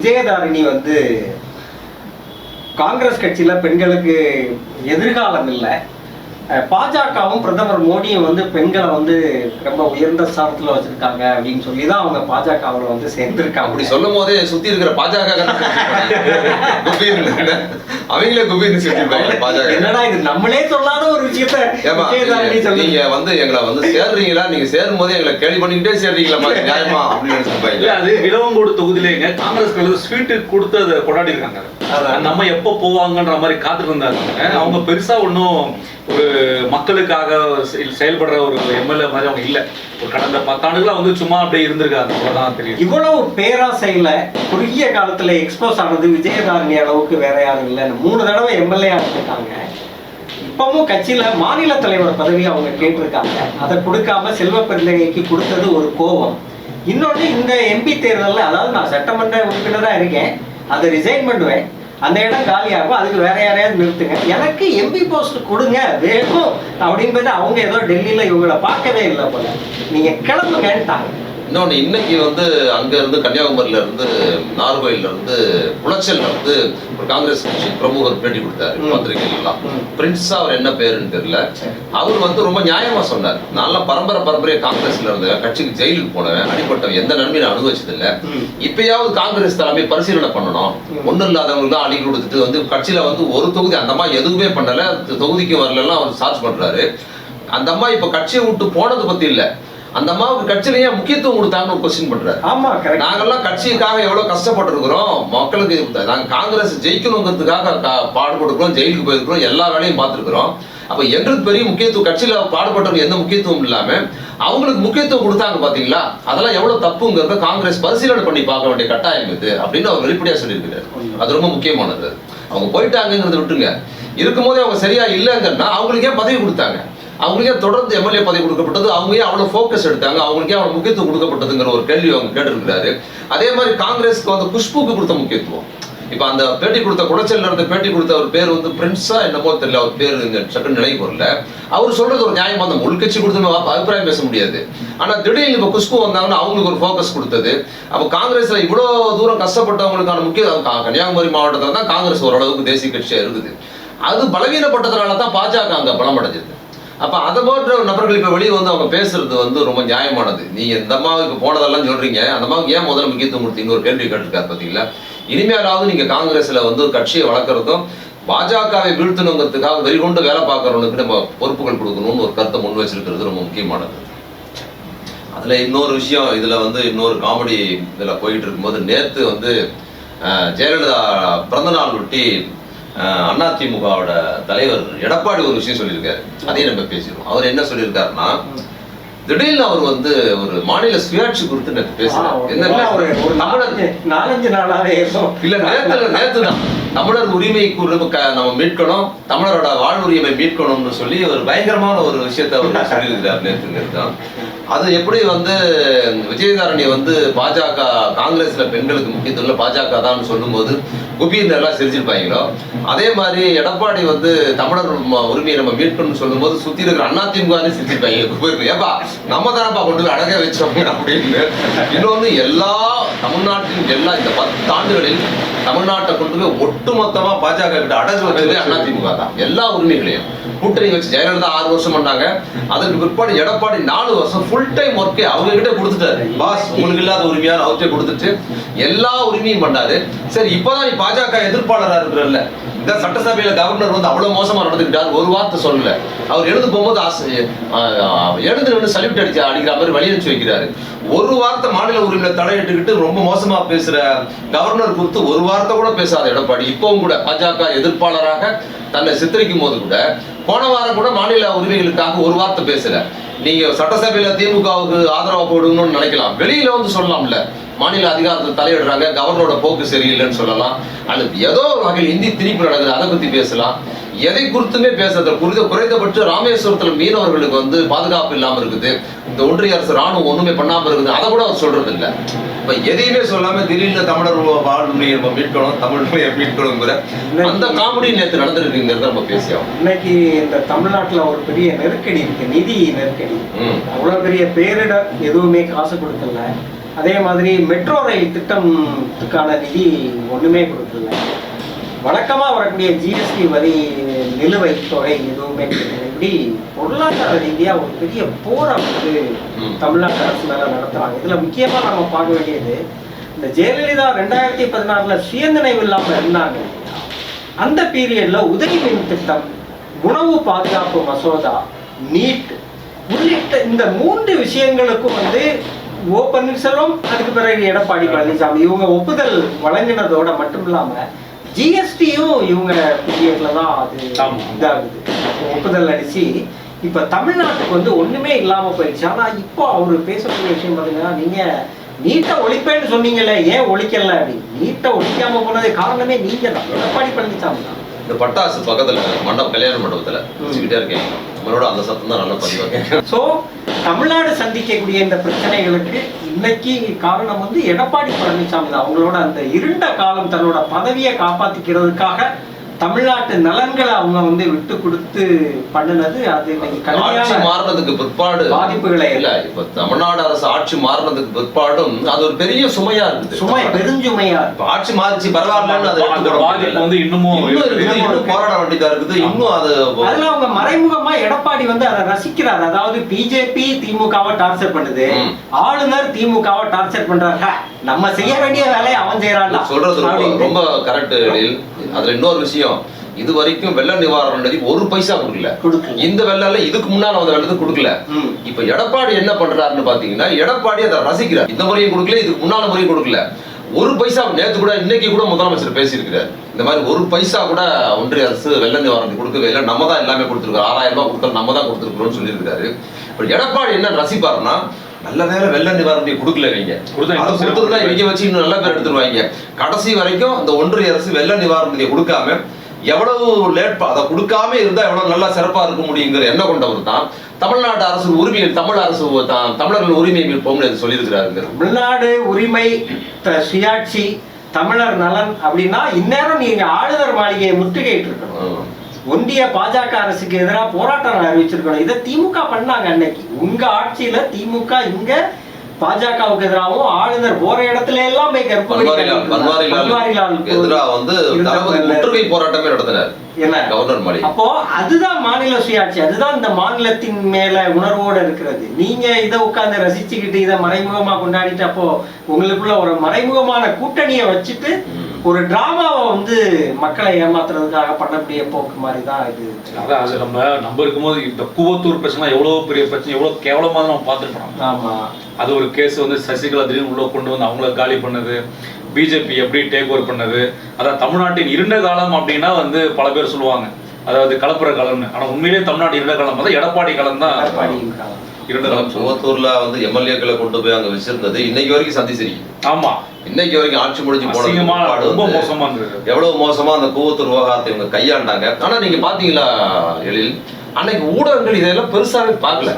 விஜயதாரிணி வந்து காங்கிரஸ் கட்சியில பெண்களுக்கு எதிர்காலம் இல்லை. பாஜகவும் பிரதமர் மோடியும் வந்து பெண்களை வந்து ரொம்ப உயர்ந்த ஸ்தானத்துல வச்சிருக்காங்க அப்படின்னு சொல்லி தான் அவங்க பாஜகவில் வந்து சேர்ந்திருக்காங்க. அப்படி சொல்லும் போதே சுத்தி இருக்கிற பாஜக அவங்களே குபீர்னு சொல்லிருப்பாங்க பாஜக. என்னடா இது நம்மளே சொல்லாத ஒரு விஷயத்த நீங்க- வந்து எங்களை வந்து சேர்றீங்களா? நீங்க சேரும் போதே எங்களை கேள்வி பண்ணிக்கிட்டே சேர்றீங்களா நியாயமா? அப்படின்னு இல்ல நினைச்சிருப்பாங்க அது விலவங்கோடு தொகுதியிலேங்க காங்கிரஸ் ஸ்வீட்டு கொடுத்து அதை கொண்டாடி இருக்காங்க அம்மா எப்போ போவாங்கன்ற மாதிரி காத்துட்டு இருந்தாங்க. அவங்க பெருசா ஒன்றும் ஒரு மக்களுக்காக செயல்படுற ஒரு எம்எல்ஏ மாதிரி அவங்க இல்லை. ஒரு கடந்த பத்தாண்டுகளாக வந்து சும்மா அப்படியே இருந்திருக்காங்க. அவ்வளோதான் தெரியும் இவ்வளவு பேராசையில் குறுகிய காலத்தில் எக்ஸ்போஸ் ஆனது விஜயதாரணி அளவுக்கு வேற யாரும் இல்லைன்னு மூணு தடவை எம்எல்ஏ இருக்காங்க இப்பவும் கட்சியில மாநில தலைவர் பதவி அவங்க கேட்டிருக்காங்க. அதை கொடுக்காம செல்வ பெருந்தகைக்கு கொடுத்தது ஒரு கோபம். இன்னொன்று இந்த எம்பி தேர்தலில் அதாவது நான் சட்டமன்ற உறுப்பினராக இருக்கேன். அதை ரிசைன் பண்ணுவேன். அந்த இடம் காலியாகும். அதுக்கு வேற யாரையாவது நிறுத்துங்க. எனக்கு எம்பி போஸ்ட் கொடுங்க. வேணும். அப்படின்னு அவங்க ஏதோ டெல்லியில இவங்களை பார்க்கவே இல்லை போல. நீங்க கிளம்புங்கன்ட்டாங்க. இன்னொன்னு இன்னைக்கு வந்து அங்க இருந்து கன்னியாகுமரியில இருந்து நார்கோயில்ல இருந்து குளச்சல்ல இருந்து ஒரு காங்கிரஸ் கட்சி பிரமுகர் பேட்டி கொடுத்தாரு ம். பத்திரிகைகள் எல்லாம் ம். பிரின்ஸா அவர் என்ன பேருன்னு தெரியல. அவர் வந்து ரொம்ப நியாயமா சொன்னார் நான் பரம்பரை பரம்பரையா காங்கிரஸ்ல இருந்தேன் கட்சிக்கு ஜெயிலுக்கு போனவன் அடிப்பட்டவன் எந்த நன்மையும் நான் அனுபவிச்சது இல்ல ம். இப்பயாவது காங்கிரஸ் தலைமை பரிசீலனை பண்ணணும் ம். ஒண்ணும் இல்லாதவங்களுக்கு தான் அள்ளி கொடுத்துட்டு வந்து கட்சியில வந்து ஒரு தொகுதி அந்த அம்மா எதுவுமே பண்ணல தொகுதிக்கு வரலாம் அவர் சார்ஜ் பண்றாரு அந்த அம்மா இப்ப கட்சியை விட்டு போனது பத்தி இல்ல அந்த அம்மாவுக்கு கட்சியில ஏன் முக்கியத்துவம் கொடுத்தாங்கன்னு ஒரு கொஸ்டின் பண்றாரு. ஆமா கரெக்ட் நாங்கெல்லாம் கட்சிக்காக எவ்வளவு கஷ்டப்பட்டிருக்கிறோம்? மக்களுக்கு நாங்க காங்கிரஸ் ஜெயிக்கணுங்கிறதுக்காக பாடுபட்டிருக்கிறோம் ஜெயிலுக்கு போயிருக்கிறோம் எல்லா வேலையும் பார்த்திருக்கிறோம். அப்ப எங்களுக்கு பெரிய முக்கியத்துவம் கட்சியில பாடுபட்டவங்க எந்த முக்கியத்துவம் இல்லாம அவங்களுக்கு முக்கியத்துவம் கொடுத்தாங்க பாத்தீங்களா? அதெல்லாம் எவ்வளவு தப்புங்கிறத காங்கிரஸ் பரிசீலனை பண்ணி பார்க்க வேண்டிய கட்டாயம் இது அப்படின்னு அவர் வெளிப்படையா சொல்லியிருக்கிறார். அது ரொம்ப முக்கியமானது. அவங்க போயிட்டாங்கிறத விட்டுங்க இருக்கும்போதே அவங்க சரியா இல்லைங்கன்னா அவங்களுக்கு ஏன் பதவி கொடுத்தாங்க? அவங்களுக்கே தொடர்ந்து எம்எல்ஏ பதவி கொடுக்கப்பட்டது. அவங்க ஏன் அவ்வளவு ஃபோக்கஸ் எடுத்தாங்க. அவங்களுக்கே அவ்வளவு முக்கியத்துவம் கொடுக்கப்பட்டதுங்கிற ஒரு கேள்வி அவங்க கேட்டிருக்கிறாரு. அதே மாதிரி காங்கிரஸ்க்கு வந்து குஷ்புக்கு கொடுத்த முக்கியத்துவம். இப்ப அந்த பேட்டி கொடுத்த குடைச்சல்ல இருந்த பேட்டி கொடுத்த அவர் பேர் வந்து பிரின்ஸா என்னமோ தெரியல. அவர் பேர் இங்க நிலை நினைவு வரல அவர் சொல்றது ஒரு நியாயமா அந்த உள்கட்சி கொடுத்து அபிப்பிராயம் பேச முடியாது. ஆனா திடீர்னு இப்ப குஷ்பு வந்தாங்கன்னா அவங்களுக்கு ஒரு ஃபோக்கஸ் கொடுத்தது. அப்ப காங்கிரஸ்ல இவ்வளவு தூரம் கஷ்டப்பட்டவங்களுக்கான முக்கிய கன்னியாகுமரி மாவட்டத்துல தான் காங்கிரஸ் ஓரளவுக்கு தேசிய கட்சியா இருக்குது. அது பலவீனப்பட்டதுனால தான் பாஜக அங்க பலம் அடைஞ்சது. அப்ப அதை போன்ற நபர்கள் இப்ப வெளியே வந்து அவங்க பேசுறது வந்து ரொம்ப நியாயமானது. நீங்க இந்த அம்மாவுக்கு இப்ப போனதெல்லாம் சொல்றீங்க. அந்த அம்மாவுக்கு ஏன் முதல்ல முக்கியத்துவம் கொடுத்தீங்க ஒரு கேள்வி கேட்டிருக்காரு பாத்தீங்களா? இனிமேலாவது நீங்க காங்கிரஸ்ல வந்து ஒரு கட்சியை வளர்க்கறதும் பாஜகவை வீழ்த்தணுங்கிறதுக்காக வெறிகொண்டு வேலை பார்க்கறவனுக்கு நம்ம பொறுப்புகள் கொடுக்கணும்னு ஒரு கருத்தை முன் வச்சிருக்கிறது ரொம்ப முக்கியமானது. அதுல இன்னொரு விஷயம் இதுல வந்து இன்னொரு காமெடி இதுல போயிட்டு இருக்கும்போது நேத்து வந்து ஜெயலலிதா பிறந்த நாள் ஒட்டி அதிமுகவோட தலைவர் எடப்பாடி ஒரு விஷயம் சொல்லியிருக்காரு. அதையும் நம்ம பேசிடுவோம். அவர் என்ன சொல்லியிருக்காருன்னா திடீர்னு அவர் வந்து ஒரு மாநில சுயாட்சி குறித்து நேத்து பேசுறாரு. என்ன ஒரு தமிழர். நாலஞ்சு நாளாவே இல்ல நேத்துல நேத்து தான். தமிழர் உரிமை நம்ம மீட்கணும். தமிழரோட வாழ்வுரிமை மீட்கணும்னு சொல்லி ஒரு பயங்கரமான ஒரு விஷயத்த அவர் சொல்லியிருக்கிறார் நேத்து தான். அது எப்படி வந்து விஜயதாரணி வந்து பாஜக காங்கிரஸ்ல பெண்களுக்கு முக்கியத்துவம் பாஜக தான் சொல்லும்போது குபீர் எல்லாம் சிரிச்சிருப்பாங்களோ? அதே மாதிரி எடப்பாடி வந்து தமிழர் உரிமையை நம்ம மீட்கணும்னு சொல்லும்போது சுத்தி இருக்கிற அதிமுக சிரிச்சிருப்பாங்க. குபீர் ஏப்பா நம்ம தானப்பா கொண்டு போய் அடக வச்சோம் அப்படின்னு. இன்னொன்று எல்லா தமிழ்நாட்டின் எல்லா இந்த பத்தாண்டுகளில் தமிழ்நாட்டை கொண்டு போய் ஒட்டுமொத்தமா பாஜக கிட்ட அடகு வச்சதே அதிமுக தான். எல்லா உரிமைகளையும். கூட்டணி வச்சு ஜெயலலிதா ஆறு வருஷம் பண்ணாங்க. அதற்கு பிற்பாடு எடப்பாடி நாலு வருஷம் ஃபுல் டைம் ஒர்க்கே அவங்க கிட்ட கொடுத்துட்டாரு. பாஸ் உங்களுக்கு இல்லாத உரிமையான அவர்கிட்ட கொடுத்துட்டு எல்லா உரிமையும் பண்ணாரு. சரி இப்பதான் நீ பாஜக எதிர்ப்பாளரா இருக்கிறல்ல. இந்த சட்டசபையில கவர்னர் வந்து அவ்வளவு மோசமா நடந்துக்கிட்டார். ஒரு வார்த்தை சொல்லல. அவர் எழுந்து போகும்போது ஆசை- எழுந்து நின்று சல்யூட் அடிச்சு அடிக்கிற மாதிரி வழி அனுப்பிச்சு வைக்கிறாரு. ஒரு வார்த்தை மாநில உரிமையில தலையிட்டுக்கிட்டு ரொம்ப மோசமா பேசுற கவர்னர் குறித்து ஒரு வார்த்தை கூட பேசாத எடப்பாடி. இப்பவும் கூட பாஜக எதிர்ப்பாளராக தன்னை சித்தரிக்கும் போது கூட போன வாரம் கூட மாநில உரிமைகளுக்காக ஒரு வார்த்தை பேசல. நீங்க சட்டசபையில திமுகவுக்கு ஆதரவு போடுங்கன்னு நினைக்கலாம். வெளியில வந்து சொல்லலாம்ல. மாநில அதிகாரத்தில் தலையிடுறாங்க கவர்னரோட போக்கு சரியில்லைன்னு சொல்லலாம். அல்லது ஏதோ ஒரு வகையில் இந்தி திணிப்பு நடக்குது அதை பத்தி பேசலாம். எதை குறித்துமே பேசுறது குறித்த குறைந்தபட்சம் ராமேஸ்வரத்துல மீனவர்களுக்கு வந்து பாதுகாப்பு இல்லாம இருக்குது. இந்த ஒன்றிய அரசு ராணுவம் ஒண்ணுமே பண்ணாம இருக்குது. அதை கூட அவர் சொல்றது இல்ல இப்ப எதையுமே சொல்லாம திடீர்னு தமிழர் வாழ்வுரிமையை நம்ம மீட்கணும் தமிழ் மொழியை மீட்கணுங்கிற அந்த காமெடி நேத்து நடந்திருக்குங்கிறத நம்ம பேசியாகும் இன்னைக்கு இந்த தமிழ்நாட்டுல ஒரு பெரிய நெருக்கடி இருக்கு நிதி நெருக்கடி. ம். அவ்வளவு பெரிய பேரிடர் எதுவுமே காசு கொடுக்கல. அதே மாதிரி மெட்ரோ ரயில் திட்டத்துக்கான நிதி ஒண்ணுமே கொடுக்கல வழக்கமா வரக்கூடிய ஜிஎஸ்டி வரி நிலுவைத் தொகை எதுவுமே. இப்படி பொருளாதார ரீதியா ஒரு பெரிய போரை வந்து. தமிழ்நாட்டு அரசு மேல நடத்துறாங்க இதுல முக்கியமா நம்ம பார்க்க வேண்டியது இந்த ஜெயலலிதா ரெண்டாயிரத்தி பதினாறுல சுயநினைவு இல்லாம இருந்தாங்க? அந்த பீரியட்ல உதவி மின் திட்டம் உணவு பாதுகாப்பு மசோதா நீட் உள்ளிட்ட இந்த மூன்று விஷயங்களுக்கும் வந்து ஓ பன்னீர்செல்வம் அதுக்கு பிறகு எடப்பாடி பழனிசாமி. இவங்க ஒப்புதல் வழங்கினதோட மட்டும் இல்லாம ஜிஎஸ்டியும் இவங்க பீரியட்ல தான் அது ஆமா. இதாகுது. ஒப்புதல் அடிச்சு இப்ப தமிழ்நாட்டுக்கு வந்து ஒண்ணுமே இல்லாம போயிடுச்சு. ஆனா இப்போ அவரு பேசக்கூடிய விஷயம் பாத்தீங்கன்னா நீங்க நீட்டை ஒழிப்பேன்னு சொன்னீங்கல்ல ஏன் ஒழிக்கல அப்படின்னு. நீட்டை ஒழிக்காம போனது காரணமே நீங்க தான் எடப்பாடி பழனிசாமி தான். இந்த பட்டாசு பக்கத்துல மண்டபம் கல்யாண மண்டபத்துல வச்சுக்கிட்டே இருக்கேன் உங்களோட அந்த சத்தம் தான் நல்லா பதிவாங்க சோ தமிழ்நாடு சந்திக்கக்கூடிய இந்த பிரச்சனைகளுக்கு இன்னைக்கு காரணம் வந்து எடப்பாடி பழனிசாமி தான். அவங்களோட அந்த இருண்ட காலம் தன்னோட பதவியை காப்பாத்திக்கிறதுக்காக தமிழ்நாட்டு நலன்களை அவங்க வந்து விட்டு கொடுத்து பண்ணுனது அது ஆட்சி மாறினதுக்கு பிற்பாடு பாதிப்புகளை இல்ல இப்ப தமிழ்நாடு அரசு ஆட்சி மாறினதுக்கு பிற்பாடும் அது ஒரு பெரிய சுமையா இருக்குது சுமை பெருஞ்சுமையா இருக்கு. ஆட்சி மாறிச்சு பரவாயில்லன்னு அதை. வந்து இன்னமும் இன்னும் போராட வேண்டியதா இருக்குது இன்னும் அது அதுல அவங்க மறைமுகமா எடப்பாடி வந்து அதை ரசிக்கிறார் அதாவது பிஜேபி திமுகவை டார்ச்சர் பண்ணுது. ஆளுநர் திமுகவை டார்ச்சர் பண்றாரு ஹ, நம்ம செய்ய வேண்டிய வேலையை அவன் செய்யறான்டா சொல்றது. ரொம்ப கரெக்ட் அதுல இன்னொரு விஷயம் இது வரைக்கும் வெள்ள நிவாரண நிதி ஒரு பைசா கொடுக்கல. இந்த வெள்ளால இதுக்கு முன்னால வந்த வெள்ளத்துக்கு கொடுக்கல. இப்ப எடப்பாடி என்ன பண்றாருன்னு பாத்தீங்கன்னா எடப்பாடி அதை ரசிக்கிறார். இந்த முறையும் கொடுக்கல இதுக்கு முன்னால முறையும் கொடுக்கல. ஒரு பைசா நேத்து கூட இன்னைக்கு கூட முதலமைச்சர் பேசியிருக்கிறார். இந்த மாதிரி ஒரு பைசா கூட ஒன்றிய அரசு வெள்ள நிவாரணம் கொடுக்கவே இல்லை. நம்ம தான் எல்லாமே கொடுத்துருக்கோம். ஆறாயிரம் ரூபாய் கொடுத்தோம் நம்ம தான் கொடுத்துருக்கோம்னு சொல்லியிருக்காரு இப்ப எடப்பாடி என்ன ரசிப்பாருன்னா நல்ல வேலை வெள்ள நிவாரணத்தை கொடுக்கல இவங்க கொடுத்தா அதை கொடுத்துருந்தா. இவங்க வச்சு இன்னும் நல்ல பேர் எடுத்துருவாங்க. கடைசி வரைக்கும் இந்த ஒன்றிய அரசு வெள்ள நிவாரணத்தை கொடுக்காம எவ்வளவு லேட் அதை கொடுக்காம இருந்தா எவ்வளவு நல்லா சிறப்பா இருக்க முடியுங்கிற எண்ணம் கொண்டவர் தான். தமிழ்நாடு அரசு உரிமை தமிழ் அரசு த- தமிழர்கள் உரிமை மீட்போம்னு இது சொல்லியிருக்கிறாருங்க தமிழ்நாடு உரிமை சுயாட்சி தமிழர் நலன் அப்படின்னா இந்நேரம் நீங்க ஆளுநர் மாளிகையை முற்றுகையிட்டு இருக்கணும். ஒன்றிய பாஜக அரசுக்கு எதிராக போராட்டம் அறிவிச்சிருக்கணும் இதை திமுக பண்ணாங்க அன்னைக்கு. உங்க ஆட்சியில திமுக இங்க பாஜகவுக்கு எதிராகவும் ஆளுநர் போற இடத்துல எல்லாம் போய் முற்றுகை போராட்டமே நடத்தினார். என்ன? கவர்னர் மாளிகை. அப்போ அதுதான் மாநில சுயாட்சி. அதுதான் இந்த மாநிலத்தின் மேல உணர்வோடு இருக்கிறது. நீங்க இதை உட்கார்ந்து ரசிச்சுக்கிட்டு இதை மறைமுகமா கொண்டாடிட்டு அப்போ உங்களுக்குள்ள ஒரு மறைமுகமான கூட்டணியை வச்சுட்டு ஒரு டிராமாவை வந்து மக்களை ஏமாத்துறதுக்காக பண்ணக்கூடிய போக்கு மாதிரி தான் இது அதான் அது நம்ம நம்ம இருக்கும்போது இந்த கூவத்தூர் பிரச்சனை எவ்வளவு பெரிய பிரச்சனை எவ்வளவு கேவலமா நம்ம பார்த்துருப்போம் ஆமா. அது ஒரு கேஸ் வந்து சசிகலா திடீர்னு உள்ள கொண்டு வந்து அவங்கள காலி பண்ணது பிஜேபி எப்படி டேக் ஓவர் பண்ணது அதான் தமிழ்நாட்டின் இருண்ட காலம் அப்படின்னா வந்து பல பேர் சொல்லுவாங்க. அதாவது கலப்புற காலம்னு. ஆனா உண்மையிலேயே தமிழ்நாடு இருண்ட காலம் தான் எடப்பாடி காலம். தான் சுவத்தூர்ல வந்து எம்எல்ஏக்களை கொண்டு போய் அங்க வச்சிருந்தது இன்னைக்கு வரைக்கும் சந்தி சிரிக்குது ஆமா. இன்னைக்கு வரைக்கும் ஆட்சி முடிஞ்சு பிற்பாடு ரொம்ப மோசமா எவ்வளவு மோசமா அந்த கூவத்தூர் விவகாரத்தை இவங்க கையாண்டாங்க. ஆனா நீங்க பாத்தீங்களா எழில்? அன்னைக்கு ஊடகங்கள் இதெல்லாம் பெருசாவே பார்க்கல.